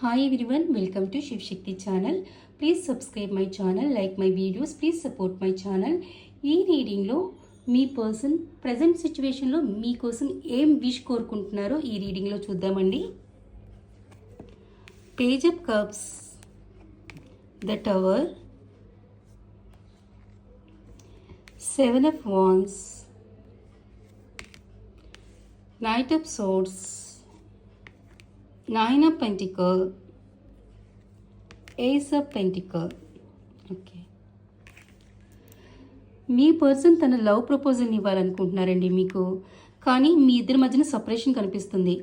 Hi everyone welcome to Shiv Shakti channel please subscribe my channel like my videos please support my channel ఈ రీడింగ్లో మీ person present సిచ్యువేషన్లో మీకోసం ఏం wish కోరుకుంటున్నారో ఈ రీడింగ్లో చూద్దామండి. Page of cups the tower seven of wands knight of swords nine of pentacle ace of pentacle okay. Me person తన లవ్ ప్రపోజల్ని ఇవ్వాలనుకుంటున్నారండి మీకు. కానీ మీ ఇద్దరి మధ్యన సపరేషన్ కనిపిస్తుంది.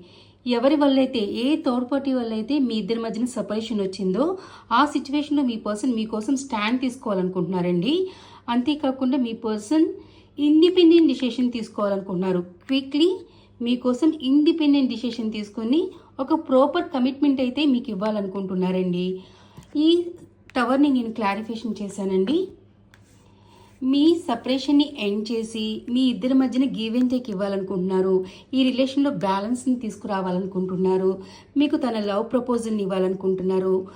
ఎవరి వల్ల అయితే ఏ థర్డ్ పార్టీ వల్ల అయితే మీ ఇద్దరి మధ్యన సపరేషన్ వచ్చిందో ఆ సిచ్యువేషన్లో మీ పర్సన్ మీకోసం స్టాండ్ తీసుకోవాలనుకుంటున్నారండి. అంతేకాకుండా మీ పర్సన్ ఇండిపెండెంట్ డిసిషన్ తీసుకోవాలనుకుంటున్నారు. క్విక్లీ మీకోసం ఇండిపెండెంట్ డిసిషన్ తీసుకొని ఒక ప్రాపర్ కమిట్మెంట్ అయితే మీకు ఇవ్వాలనుకుంటున్నారండి. ఈ టవర్ని నేను క్లారిఫికేషన్ చేశానండి. మీ సపరేషన్ని ఎండ్ చేసి మీ ఇద్దరి మధ్యన గివ్ అండ్ టేక్ ఇవ్వాలనుకుంటున్నారు. ఈ రిలేషన్లో బ్యాలెన్స్ని తీసుకురావాలనుకుంటున్నారు. మీకు తన లవ్ ప్రపోజల్ని ఇవ్వాలనుకుంటున్నారు.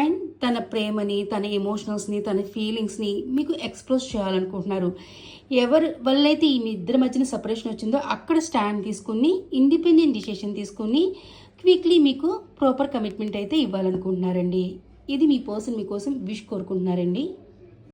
అండ్ తన ప్రేమని తన ఎమోషనల్స్ని తన ఫీలింగ్స్ని మీకు ఎక్స్ప్రెస్ చేయాలనుకుంటున్నారు. ఎవరి వల్లైతే ఈ మీ ఇద్దరి మధ్యన సపరేషన్ వచ్చిందో అక్కడ స్టాండ్ తీసుకుని ఇండిపెండెంట్ డిసిషన్ తీసుకుని క్విక్లీ మీకు ప్రాపర్ కమిట్మెంట్ అయితే ఇవ్వాలనుకుంటున్నారండి. ఇది మీ పర్సన్ మీకోసం విష్ కోరుకుంటున్నారండి.